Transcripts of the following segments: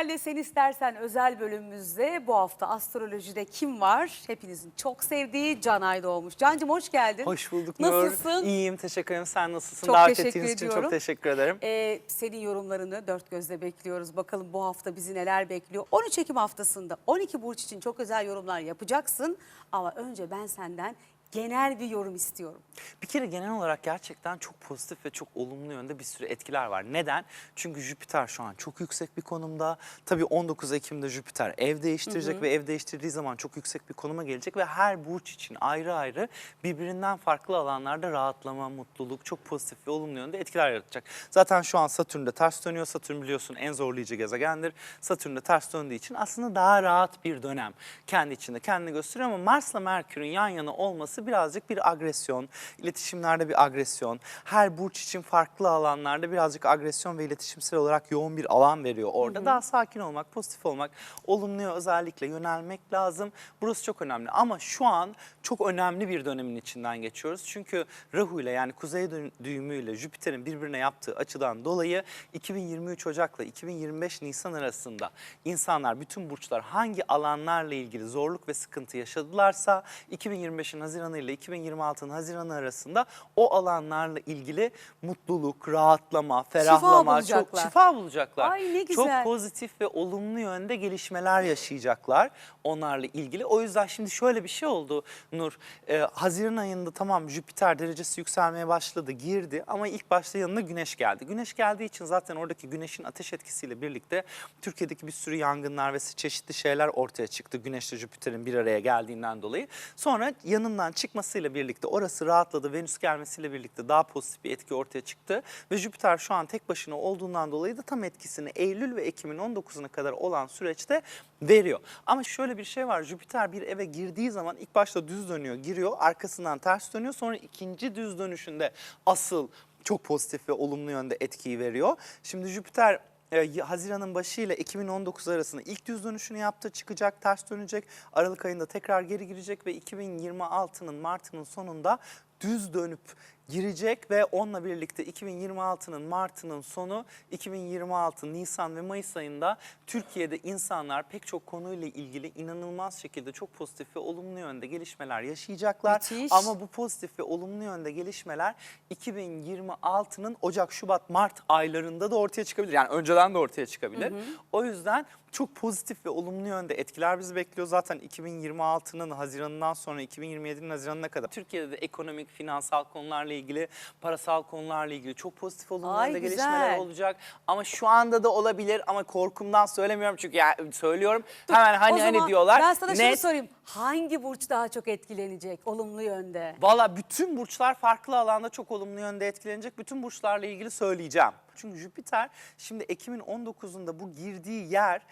Viral'le Sen İstersen özel bölümümüzde bu hafta astrolojide kim var? Hepinizin çok sevdiği Canay doğmuş. Cancım hoş geldin. Hoş bulduk Nur. Nasılsın? İyiyim teşekkür ederim. Sen nasılsın? Çok Davet teşekkür ettiğiniz için ediyorum. çok teşekkür ederim. Ee, senin yorumlarını dört gözle bekliyoruz. Bakalım bu hafta bizi neler bekliyor. 13 Ekim haftasında 12 burç için çok özel yorumlar yapacaksın. Ama önce ben senden genel bir yorum istiyorum. Bir kere genel olarak gerçekten çok pozitif ve çok olumlu yönde bir sürü etkiler var. Neden? Çünkü Jüpiter şu an çok yüksek bir konumda. Tabii 19 Ekim'de Jüpiter ev değiştirecek ve ev değiştirdiği zaman çok yüksek bir konuma gelecek ve her burç için ayrı ayrı birbirinden farklı alanlarda rahatlama, mutluluk, çok pozitif ve olumlu yönde etkiler yaratacak. Zaten şu an Satürn'de ters dönüyor. Satürn biliyorsun en zorlayıcı gezegendir. Satürn'de ters döndüğü için aslında daha rahat bir dönem kendi içinde kendini gösteriyor ama Mars'la Merkür'ün yan yana olması birazcık bir agresyon, iletişimlerde bir agresyon, her burç için farklı alanlarda birazcık agresyon ve iletişimsel olarak yoğun bir alan veriyor orada. Daha sakin olmak, pozitif olmak, olumluya özellikle yönelmek lazım. Burası çok önemli ama şu an çok önemli bir dönemin içinden geçiyoruz. Çünkü Rahu ile yani kuzey dü- düğümüyle Jüpiter'in birbirine yaptığı açıdan dolayı 2023 Ocak'la 2025 Nisan arasında insanlar, bütün burçlar hangi alanlarla ilgili zorluk ve sıkıntı yaşadılarsa 2025'in Haziran'ı ile 2026'nın Haziran'ı arasında o alanlarla ilgili mutluluk, rahatlama, ferahlama, çok bulacaklar. şifa bulacaklar. Ay ne Çok güzel. pozitif ve olumlu yönde gelişmeler yaşayacaklar onlarla ilgili. O yüzden şimdi şöyle bir şey oldu Nur. Ee, Haziran ayında tamam Jüpiter derecesi yükselmeye başladı, girdi ama ilk başta yanına Güneş geldi. Güneş geldiği için zaten oradaki Güneş'in ateş etkisiyle birlikte Türkiye'deki bir sürü yangınlar ve çeşitli şeyler ortaya çıktı. Güneşle Jüpiter'in bir araya geldiğinden dolayı. Sonra yanından çıkmasıyla birlikte orası rahatladı. Venüs gelmesiyle birlikte daha pozitif bir etki ortaya çıktı. Ve Jüpiter şu an tek başına olduğundan dolayı da tam etkisini Eylül ve Ekim'in 19'una kadar olan süreçte veriyor. Ama şöyle bir şey var. Jüpiter bir eve girdiği zaman ilk başta düz dönüyor, giriyor. Arkasından ters dönüyor. Sonra ikinci düz dönüşünde asıl çok pozitif ve olumlu yönde etkiyi veriyor. Şimdi Jüpiter e, Haziran'ın başı ile Ekim'in 19 arasında ilk düz dönüşünü yaptı. Çıkacak, ters dönecek. Aralık ayında tekrar geri girecek ve 2026'nın Mart'ının sonunda düz dönüp girecek ve onunla birlikte 2026'nın Mart'ının sonu 2026 Nisan ve Mayıs ayında Türkiye'de insanlar pek çok konuyla ilgili inanılmaz şekilde çok pozitif ve olumlu yönde gelişmeler yaşayacaklar. Müthiş. Ama bu pozitif ve olumlu yönde gelişmeler 2026'nın Ocak, Şubat, Mart aylarında da ortaya çıkabilir. Yani önceden de ortaya çıkabilir. O yüzden çok pozitif ve olumlu yönde etkiler bizi bekliyor. Zaten 2026'nın Haziran'ından sonra 2027'nin Haziran'ına kadar Türkiye'de de ekonomik, finansal konularla ilgili, parasal konularla ilgili çok pozitif olumlu Ay, yönde güzel. gelişmeler olacak. Ama şu anda da olabilir ama korkumdan söylemiyorum çünkü ya söylüyorum. Hemen hani o hani zaman diyorlar. ben sana şunu net sorayım. Hangi burç daha çok etkilenecek olumlu yönde? Valla bütün burçlar farklı alanda çok olumlu yönde etkilenecek. Bütün burçlarla ilgili söyleyeceğim. Çünkü Jüpiter şimdi Ekim'in 19'unda bu girdiği yer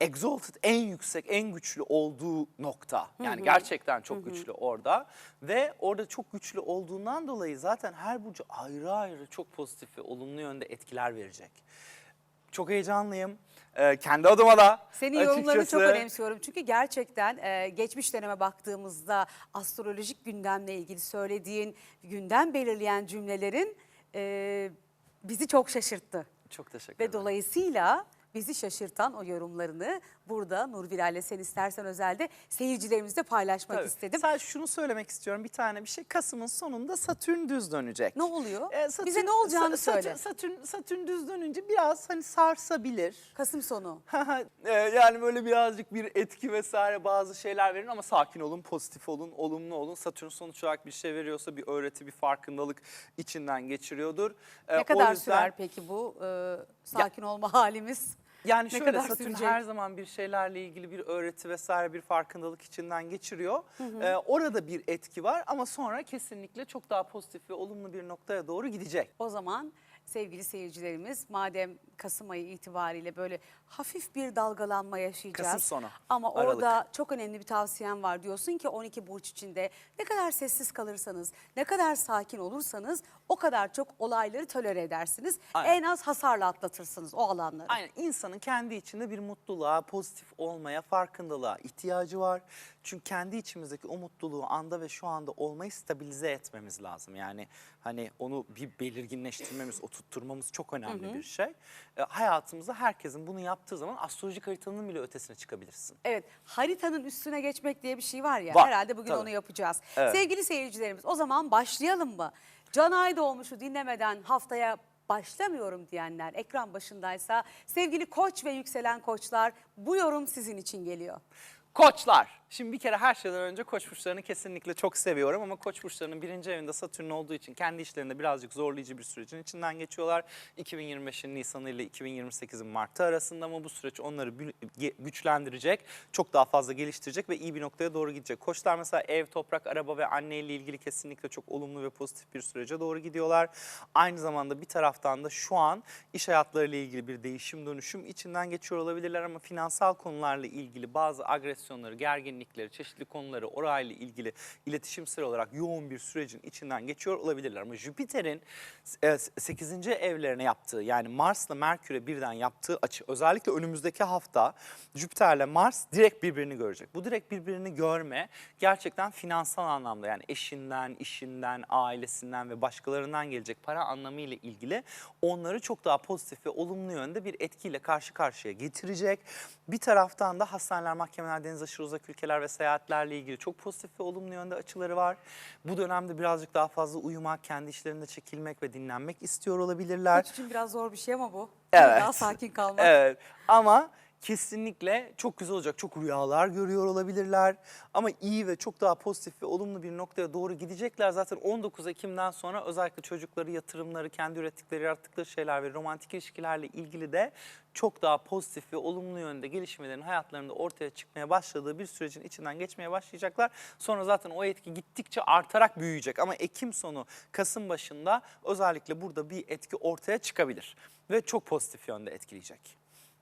exalted en yüksek, en güçlü olduğu nokta. Yani gerçekten çok güçlü orada. Ve orada çok güçlü olduğundan dolayı zaten her burcu ayrı ayrı çok pozitif ve olumlu yönde etkiler verecek. Çok heyecanlıyım. Ee, kendi adıma da Senin yorumlarını çok önemsiyorum. Çünkü gerçekten e, geçmiş döneme baktığımızda astrolojik gündemle ilgili söylediğin, gündem belirleyen cümlelerin e, bizi çok şaşırttı. Çok teşekkür Ve ederim. dolayısıyla bizi şaşırtan o yorumlarını burada Nur Bilal'le sen istersen özelde seyircilerimizle paylaşmak Tabii. istedim. Sadece şunu söylemek istiyorum bir tane bir şey. Kasım'ın sonunda Satürn düz dönecek. Ne oluyor? Ee, Satürn- Bize ne olacağını Sa- söyle. Satürn, Satürn, düz dönünce biraz hani sarsabilir. Kasım sonu. Ee, yani böyle birazcık bir etki vesaire bazı şeyler verin ama sakin olun, pozitif olun, olumlu olun. Satürn sonuç olarak bir şey veriyorsa bir öğreti, bir farkındalık içinden geçiriyordur. Ee, Ne kadar yüzden- sürer peki bu e, sakin olma halimiz? Yani Ne şöyle kadar Satürn sürecek? her zaman bir şeylerle ilgili bir öğreti vesaire bir farkındalık içinden geçiriyor. Ee, orada bir etki var ama sonra kesinlikle çok daha pozitif ve olumlu bir noktaya doğru gidecek. O zaman sevgili seyircilerimiz madem Kasım ayı itibariyle böyle hafif bir dalgalanma yaşayacağız. Kasım sonu, Ama Aralık. orada çok önemli bir tavsiyem var. Diyorsun ki 12 burç içinde ne kadar sessiz kalırsanız, ne kadar sakin olursanız o kadar çok olayları tolere edersiniz. Aynen. En az hasarla atlatırsınız o alanları. Aynen insanın kendi içinde bir mutluluğa, pozitif olmaya, farkındalığa ihtiyacı var. Çünkü kendi içimizdeki o mutluluğu anda ve şu anda olmayı stabilize etmemiz lazım. Yani hani onu bir belirginleştirmemiz, oturtturmamız çok önemli bir şey. E, hayatımızda herkesin bunu yaptığı zaman astrolojik haritanın bile ötesine çıkabilirsin. Evet haritanın üstüne geçmek diye bir şey var ya Var, herhalde bugün tabii. onu yapacağız. Evet. Sevgili seyircilerimiz o zaman başlayalım mı? Can Aydoğmuş'u dinlemeden haftaya başlamıyorum diyenler ekran başındaysa sevgili koç ve yükselen koçlar bu yorum sizin için geliyor. Koçlar. Şimdi bir kere her şeyden önce koç burçlarını kesinlikle çok seviyorum ama koç burçlarının birinci evinde Satürn olduğu için kendi işlerinde birazcık zorlayıcı bir sürecin içinden geçiyorlar. 2025'in Nisan'ı ile 2028'in Mart'ı arasında ama bu süreç onları güçlendirecek, çok daha fazla geliştirecek ve iyi bir noktaya doğru gidecek. Koçlar mesela ev, toprak, araba ve anne ile ilgili kesinlikle çok olumlu ve pozitif bir sürece doğru gidiyorlar. Aynı zamanda bir taraftan da şu an iş hayatlarıyla ilgili bir değişim dönüşüm içinden geçiyor olabilirler ama finansal konularla ilgili bazı agresyonları, gerginlikleri, çeşitli konuları orayla ilgili iletişimsel olarak yoğun bir sürecin içinden geçiyor olabilirler. Ama Jüpiter'in 8. evlerine yaptığı yani Mars'la Merkür'e birden yaptığı açı özellikle önümüzdeki hafta Jüpiter'le Mars direkt birbirini görecek. Bu direkt birbirini görme gerçekten finansal anlamda yani eşinden, işinden, ailesinden ve başkalarından gelecek para anlamıyla ilgili onları çok daha pozitif ve olumlu yönde bir etkiyle karşı karşıya getirecek. Bir taraftan da hastaneler, mahkemeler, deniz aşırı uzak ülkeler ve seyahatlerle ilgili çok pozitif ve olumlu yönde açıları var. Bu dönemde birazcık daha fazla uyumak, kendi işlerinde çekilmek ve dinlenmek istiyor olabilirler. Koç için biraz zor bir şey ama bu. Evet. Daha sakin kalmak. Evet ama kesinlikle çok güzel olacak. Çok rüyalar görüyor olabilirler. Ama iyi ve çok daha pozitif ve olumlu bir noktaya doğru gidecekler. Zaten 19 Ekim'den sonra özellikle çocukları, yatırımları, kendi ürettikleri, yarattıkları şeyler ve romantik ilişkilerle ilgili de çok daha pozitif ve olumlu yönde gelişmelerin hayatlarında ortaya çıkmaya başladığı bir sürecin içinden geçmeye başlayacaklar. Sonra zaten o etki gittikçe artarak büyüyecek. Ama Ekim sonu, Kasım başında özellikle burada bir etki ortaya çıkabilir. Ve çok pozitif yönde etkileyecek.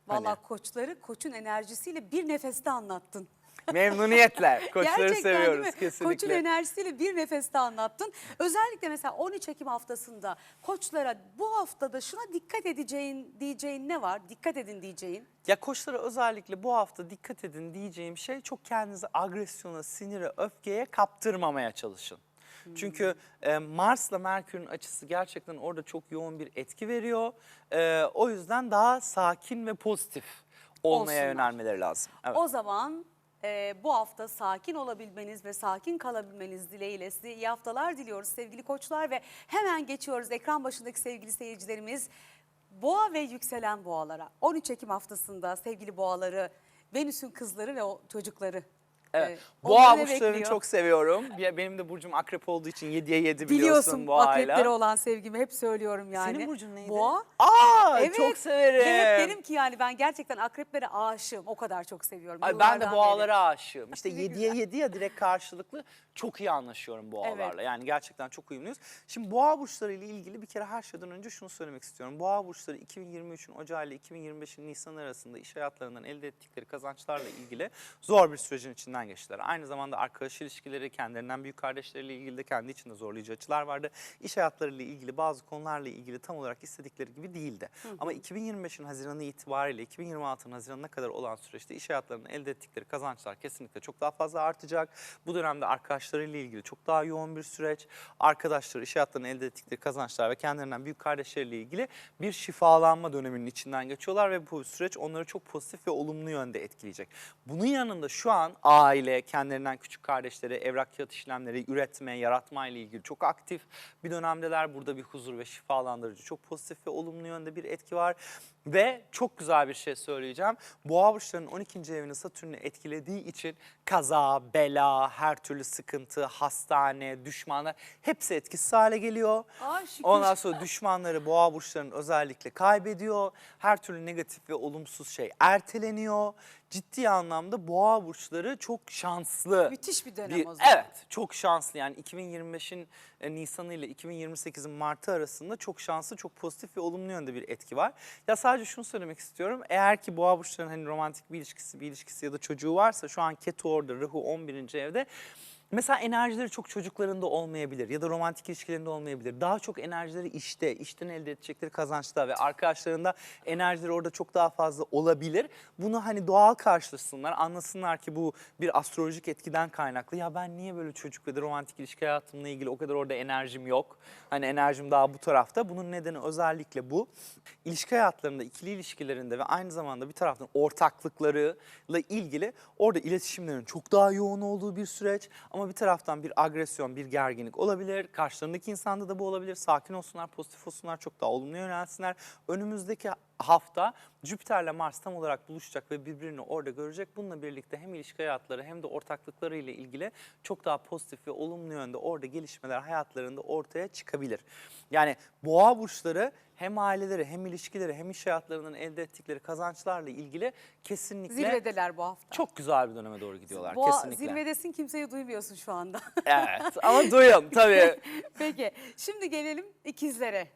Vallahi Hani- koçları koçun enerjisiyle bir nefeste anlattın. Memnuniyetle. Koçları Gerçekten seviyoruz kesinlikle. Koçun enerjisiyle bir nefeste anlattın. Özellikle mesela 13 Ekim haftasında koçlara bu haftada şuna dikkat edeceğin diyeceğin ne var? Dikkat edin diyeceğin. Ya koçlara özellikle bu hafta dikkat edin diyeceğim şey çok kendinizi agresyona, sinire, öfkeye kaptırmamaya çalışın. Çünkü e, Mars'la Merkür'ün açısı gerçekten orada çok yoğun bir etki veriyor. E, o yüzden daha sakin ve pozitif olmaya Olsunlar. yönelmeleri lazım. Evet. O zaman e, bu hafta sakin olabilmeniz ve sakin kalabilmeniz dileğiyle size iyi haftalar diliyoruz sevgili koçlar ve hemen geçiyoruz ekran başındaki sevgili seyircilerimiz boğa ve yükselen boğalara. 13 Ekim haftasında sevgili boğaları, Venüs'ün kızları ve o çocukları. Evet. e, Boğa onları burçlarını bekliyor. çok seviyorum. Benim de burcum akrep olduğu için 7'ye 7 biliyorsun, Biliyorsun boğayla. akreplere olan sevgimi hep söylüyorum yani. Senin burcun neydi? Boğa. Aa Evet. çok severim. Ve hep derim ki yani ben gerçekten akreplere aşığım. O kadar çok seviyorum. Ay ben de yıllardan beri. boğalara aşığım. İşte Ne 7'ye güzel. 7 ya direkt karşılıklı çok iyi anlaşıyorum boğalarla. Evet. Yani gerçekten çok uyumluyuz. Şimdi boğa burçları ile ilgili bir kere her şeyden önce şunu söylemek istiyorum. Boğa burçları 2023'ün Ocağı ile 2025'in Nisan arasında iş hayatlarından elde ettikleri kazançlarla ilgili zor bir sürecin içinden geçtiler. Aynı zamanda arkadaş ilişkileri, kendilerinden büyük kardeşleriyle ilgili de kendi içinde zorlayıcı açılar vardı. İş hayatlarıyla ilgili bazı konularla ilgili tam olarak istedikleri gibi değildi. Ama 2025'in Haziran'ı itibariyle 2026'nın Haziran'ına kadar olan süreçte iş hayatlarının elde ettikleri kazançlar kesinlikle çok daha fazla artacak. Bu dönemde arkadaşlarıyla ilgili çok daha yoğun bir süreç. Arkadaşları, iş hayatlarının elde ettikleri kazançlar ve kendilerinden büyük kardeşleriyle ilgili bir şifalanma döneminin içinden geçiyorlar ve bu süreç onları çok pozitif ve olumlu yönde etkileyecek. Bunun yanında şu an aile, kendilerinden küçük kardeşleri, evrak kağıt işlemleri, üretme, yaratma ile ilgili çok aktif bir dönemdeler. Burada bir huzur ve şifalandırıcı, çok pozitif ve olumlu yönde bir etki var. Ve çok güzel bir şey söyleyeceğim. Boğa burçlarının 12. evini Satürn'ü etkilediği için kaza, bela, her türlü sıkıntı, hastane, düşmanlar hepsi etkisiz hale geliyor. Aa, şükür. Ondan sonra düşmanları boğa burçlarının özellikle kaybediyor. Her türlü negatif ve olumsuz şey erteleniyor. Ciddi anlamda boğa burçları çok şanslı. Müthiş bir dönem o zaman. Evet çok şanslı yani 2025'in e, Nisan'ı ile 2028'in Mart'ı arasında çok şanslı, çok pozitif ve olumlu yönde bir etki var. Ya sadece şunu söylemek istiyorum. Eğer ki boğa burçlarının hani romantik bir ilişkisi, bir ilişkisi ya da çocuğu varsa şu an Ketu orada, Rahu 11. evde. Mesela enerjileri çok çocuklarında olmayabilir ya da romantik ilişkilerinde olmayabilir. Daha çok enerjileri işte, işten elde edecekleri kazançta ve arkadaşlarında enerjileri orada çok daha fazla olabilir. Bunu hani doğal karşılasınlar, anlasınlar ki bu bir astrolojik etkiden kaynaklı. Ya ben niye böyle çocuk ve romantik ilişki hayatımla ilgili o kadar orada enerjim yok. Hani enerjim daha bu tarafta. Bunun nedeni özellikle bu. İlişki hayatlarında, ikili ilişkilerinde ve aynı zamanda bir taraftan ortaklıklarıyla ilgili orada iletişimlerin çok daha yoğun olduğu bir süreç. Bir taraftan bir agresyon, bir gerginlik olabilir. Karşılarındaki insanda da bu olabilir. Sakin olsunlar, pozitif olsunlar, çok daha olumlu yönelsinler. Önümüzdeki hafta Jüpiter'le Mars tam olarak buluşacak ve birbirini orada görecek. Bununla birlikte hem ilişki hayatları hem de ortaklıkları ile ilgili çok daha pozitif ve olumlu yönde orada gelişmeler hayatlarında ortaya çıkabilir. Yani boğa burçları hem aileleri hem ilişkileri hem iş hayatlarından elde ettikleri kazançlarla ilgili kesinlikle Zirvedeler bu hafta. çok güzel bir döneme doğru gidiyorlar Boğa kesinlikle. zirvedesin kimseyi duymuyorsun şu anda. Evet ama duyun tabii. Peki şimdi gelelim ikizlere.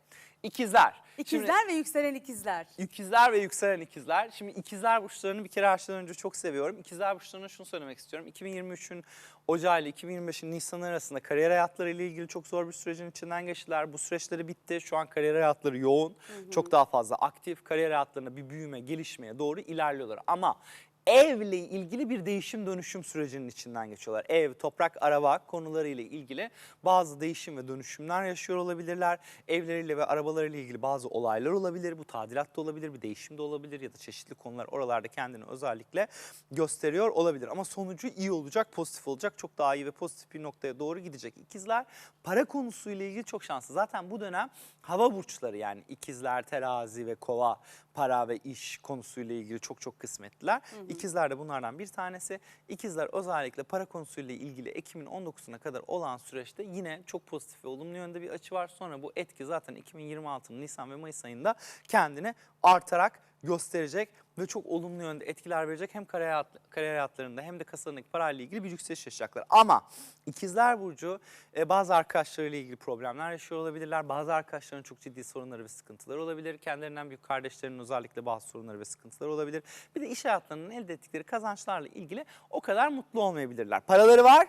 İkizler. Şimdi- İkizler ve yükselen ikizler. İkizler ve yükselen ikizler. Şimdi ikizler burçlarını bir kere her şeyden önce çok seviyorum. İkizler burçlarına şunu söylemek istiyorum. 2023'ün Ocağı ile 2025'in Nisan arasında kariyer hayatları ile ilgili çok zor bir sürecin içinden geçtiler. Bu süreçleri bitti. Şu an kariyer hayatları yoğun. Çok daha fazla aktif. Kariyer hayatlarında bir büyüme, gelişmeye doğru ilerliyorlar. Ama evle ilgili bir değişim dönüşüm sürecinin içinden geçiyorlar. Ev, toprak, araba konularıyla ilgili bazı değişim ve dönüşümler yaşıyor olabilirler. Evleriyle ve arabalarıyla ilgili bazı olaylar olabilir. Bu tadilat da olabilir, bir değişim de olabilir ya da çeşitli konular oralarda kendini özellikle gösteriyor olabilir. Ama sonucu iyi olacak, pozitif olacak. Çok daha iyi ve pozitif bir noktaya doğru gidecek. İkizler para konusuyla ilgili çok şanslı. Zaten bu dönem hava burçları yani ikizler, terazi ve kova para ve iş konusuyla ilgili çok çok kısmetliler. İkizler de bunlardan bir tanesi. İkizler özellikle para konusuyla ilgili Ekim'in 19'una kadar olan süreçte yine çok pozitif ve olumlu yönde bir açı var. Sonra bu etki zaten 2026'nın Nisan ve Mayıs ayında kendini artarak gösterecek ve çok olumlu yönde etkiler verecek. Hem kariyer, kariyer hayatlarında hem de kasalarındaki parayla ilgili bir yükseliş yaşayacaklar. Ama ikizler Burcu e, bazı arkadaşlarıyla ilgili problemler yaşıyor olabilirler. Bazı arkadaşların çok ciddi sorunları ve sıkıntıları olabilir. Kendilerinden büyük kardeşlerinin özellikle bazı sorunları ve sıkıntıları olabilir. Bir de iş hayatlarının elde ettikleri kazançlarla ilgili o kadar mutlu olmayabilirler. Paraları var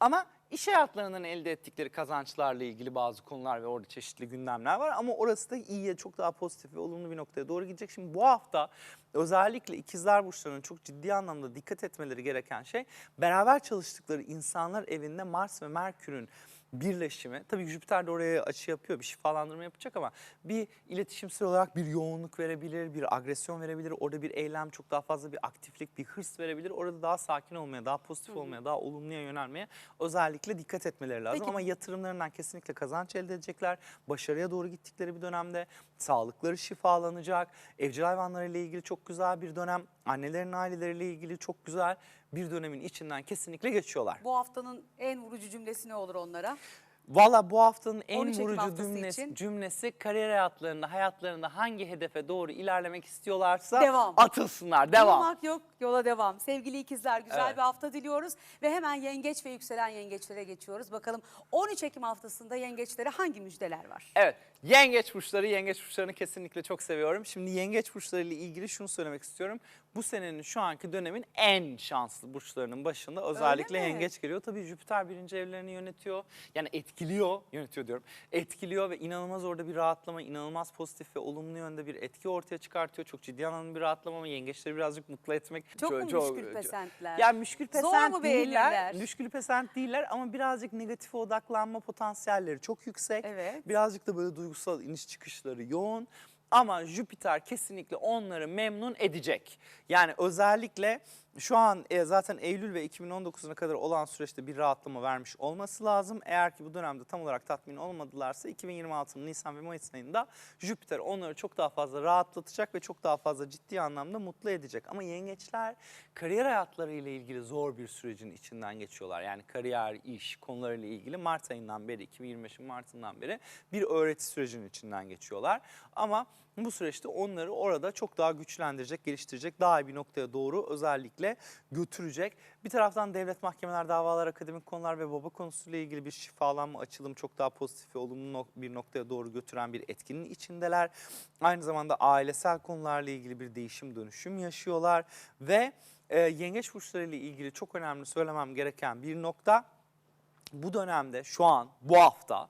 ama iş hayatlarından elde ettikleri kazançlarla ilgili bazı konular ve orada çeşitli gündemler var. Ama orası da iyiye çok daha pozitif ve olumlu bir noktaya doğru gidecek. Şimdi bu hafta özellikle ikizler burçlarının çok ciddi anlamda dikkat etmeleri gereken şey beraber çalıştıkları insanlar evinde Mars ve Merkür'ün birleşimi. Tabii Jüpiter de oraya açı yapıyor, bir şifalandırma yapacak ama bir iletişimsel olarak bir yoğunluk verebilir, bir agresyon verebilir. Orada bir eylem, çok daha fazla bir aktiflik, bir hırs verebilir. Orada daha sakin olmaya, daha pozitif olmaya, daha olumluya yönelmeye özellikle dikkat etmeleri lazım. Peki. Ama yatırımlarından kesinlikle kazanç elde edecekler. Başarıya doğru gittikleri bir dönemde sağlıkları şifalanacak. Evcil hayvanlarıyla ilgili çok güzel bir dönem. Annelerin aileleriyle ilgili çok güzel bir dönemin içinden kesinlikle geçiyorlar. Bu haftanın en vurucu cümlesi ne olur onlara? Valla bu haftanın en 13 Ekim vurucu cümlesi, için. cümlesi kariyer hayatlarında, hayatlarında hangi hedefe doğru ilerlemek istiyorlarsa Devam. atılsınlar. Devam. Durmak yok, yola devam. Sevgili ikizler güzel Evet. bir hafta diliyoruz. Ve hemen yengeç ve yükselen yengeçlere geçiyoruz. Bakalım 13 Ekim haftasında yengeçlere hangi müjdeler var? Evet. Yengeç burçları, yengeç burçlarını kesinlikle çok seviyorum. Şimdi yengeç burçları ile ilgili şunu söylemek istiyorum. Bu senenin şu anki dönemin en şanslı burçlarının başında özellikle mi? yengeç geliyor. Tabii Jüpiter birinci evlerini yönetiyor. Yani etkiliyor, yönetiyor diyorum. Etkiliyor ve inanılmaz orada bir rahatlama, inanılmaz pozitif ve olumlu yönde bir etki ortaya çıkartıyor. Çok ciddi anlamda bir rahatlama ama yengeçleri birazcık mutlu etmek. Çok mu müşkül pesentler? Yani müşkül Zor pesent mu değiller. Müşkül pesent değiller ama birazcık negatife odaklanma potansiyelleri çok yüksek. Evet. Birazcık da böyle duygusal iniş çıkışları yoğun. Ama Jüpiter kesinlikle onları memnun edecek. Yani özellikle şu an e, zaten Eylül ve 2019'una kadar olan süreçte bir rahatlama vermiş olması lazım. Eğer ki bu dönemde tam olarak tatmin olmadılarsa 2026'nın Nisan ve Mayıs ayında Jüpiter onları çok daha fazla rahatlatacak ve çok daha fazla ciddi anlamda mutlu edecek. Ama yengeçler kariyer hayatları ile ilgili zor bir sürecin içinden geçiyorlar. Yani kariyer, iş konularıyla ilgili Mart ayından beri 2025'in Mart'ından beri bir öğreti sürecinin içinden geçiyorlar. Ama bu süreçte onları orada çok daha güçlendirecek, geliştirecek, daha iyi bir noktaya doğru özellikle götürecek. Bir taraftan devlet mahkemeler, davalar, akademik konular ve baba konusuyla ilgili bir şifalanma, açılım çok daha pozitif ve olumlu bir noktaya doğru götüren bir etkinin içindeler. Aynı zamanda ailesel konularla ilgili bir değişim, dönüşüm yaşıyorlar ve e, yengeç burçları ilgili çok önemli söylemem gereken bir nokta bu dönemde şu an bu hafta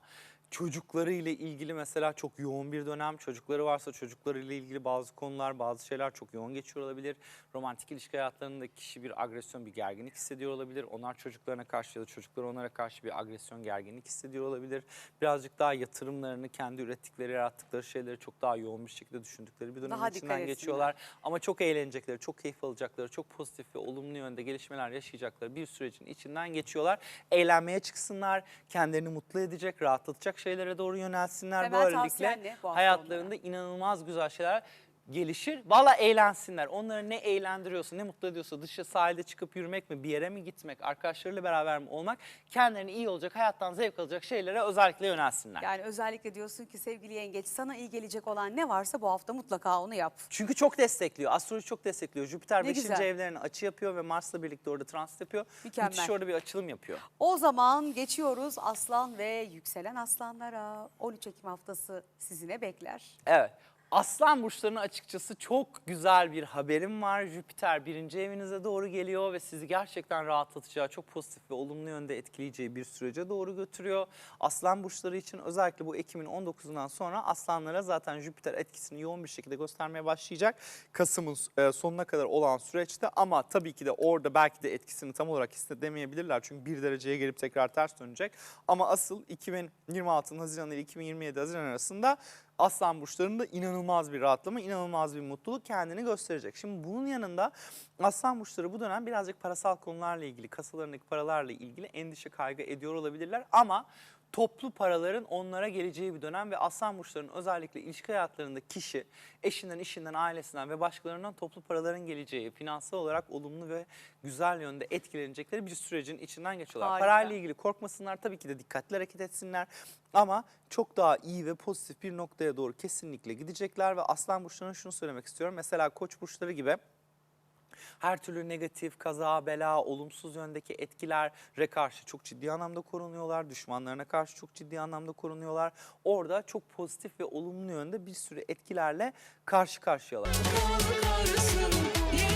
çocukları ile ilgili mesela çok yoğun bir dönem. Çocukları varsa çocukları ile ilgili bazı konular, bazı şeyler çok yoğun geçiyor olabilir. Romantik ilişki hayatlarında kişi bir agresyon, bir gerginlik hissediyor olabilir. Onlar çocuklarına karşı ya da çocukları onlara karşı bir agresyon, gerginlik hissediyor olabilir. Birazcık daha yatırımlarını, kendi ürettikleri, yarattıkları şeyleri çok daha yoğun bir şekilde düşündükleri bir dönemin Daha içinden geçiyorlar. Ama çok eğlenecekleri, çok keyif alacakları, çok pozitif ve olumlu yönde gelişmeler yaşayacakları bir sürecin içinden geçiyorlar. Eğlenmeye çıksınlar, kendilerini mutlu edecek, rahatlatacak şeylere doğru yönelsinler. Temel Böylelikle bu hayatlarında inanılmaz güzel şeyler gelişir. Valla eğlensinler. Onları ne eğlendiriyorsa, ne mutlu ediyorsa dışa sahilde çıkıp yürümek mi, bir yere mi gitmek, arkadaşlarıyla beraber mi olmak, kendilerine iyi olacak, hayattan zevk alacak şeylere özellikle yönelsinler. Yani özellikle diyorsun ki sevgili yengeç sana iyi gelecek olan ne varsa bu hafta mutlaka onu yap. Çünkü çok destekliyor. Astroloji çok destekliyor. Jüpiter Ne 5. güzel. evlerine açı yapıyor ve Mars'la birlikte orada transit yapıyor. Mükemmel. Müthiş orada bir açılım yapıyor. O zaman geçiyoruz aslan ve yükselen aslanlara. 13 Ekim haftası sizi ne bekler? Evet. Aslan burçlarına açıkçası çok güzel bir haberim var. Jüpiter birinci evinize doğru geliyor ve sizi gerçekten rahatlatacağı, çok pozitif ve olumlu yönde etkileyeceği bir sürece doğru götürüyor. Aslan burçları için özellikle bu Ekim'in 19'undan sonra aslanlara zaten Jüpiter etkisini yoğun bir şekilde göstermeye başlayacak. Kasım'ın e, sonuna kadar olan süreçte ama tabii ki de orada belki de etkisini tam olarak hissedemeyebilirler. Çünkü bir dereceye gelip tekrar ters dönecek. Ama asıl 2026 Haziran ile 2027 Haziran arasında Aslan burçlarında inanılmaz bir rahatlama, inanılmaz bir mutluluk kendini gösterecek. Şimdi bunun yanında Aslan burçları bu dönem birazcık parasal konularla ilgili, kasalarındaki paralarla ilgili endişe kaygı ediyor olabilirler ama toplu paraların onlara geleceği bir dönem ve aslan burçlarının özellikle ilişki hayatlarında kişi eşinden, işinden, ailesinden ve başkalarından toplu paraların geleceği, finansal olarak olumlu ve güzel yönde etkilenecekleri bir sürecin içinden geçiyorlar. Harika. Parayla ilgili korkmasınlar tabii ki de dikkatli hareket etsinler ama çok daha iyi ve pozitif bir noktaya doğru kesinlikle gidecekler ve aslan burçlarına şunu söylemek istiyorum. Mesela koç burçları gibi her türlü negatif, kaza, bela, olumsuz yöndeki etkilere karşı çok ciddi anlamda korunuyorlar. Düşmanlarına karşı çok ciddi anlamda korunuyorlar. Orada çok pozitif ve olumlu yönde bir sürü etkilerle karşı karşıyalar. Korkarsın,